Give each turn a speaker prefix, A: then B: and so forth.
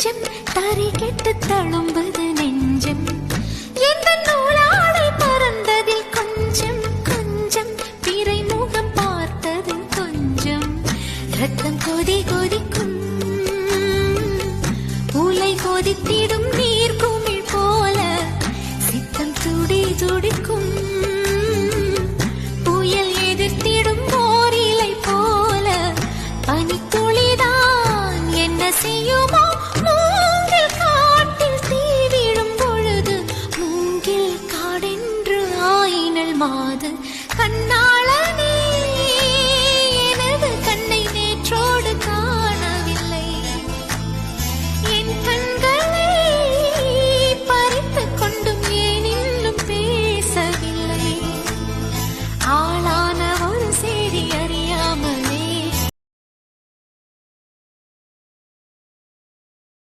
A: நெஞ்சம் தரை கெட்டு தழும்புது நெஞ்சம். எந்த நூலாடை பறந்ததில் கொஞ்சம் கொஞ்சம். பிறை முகம் பார்த்தது கொஞ்சம். ரத்தம் கொதி கொதிக்கும். பூலை கொதித்திடும் நீர் குமிழ் போல சித்தம் துடி துடிக்கும். புயல் எதிர்த்திடும் போரிலை போல பனி மாத கண்ணா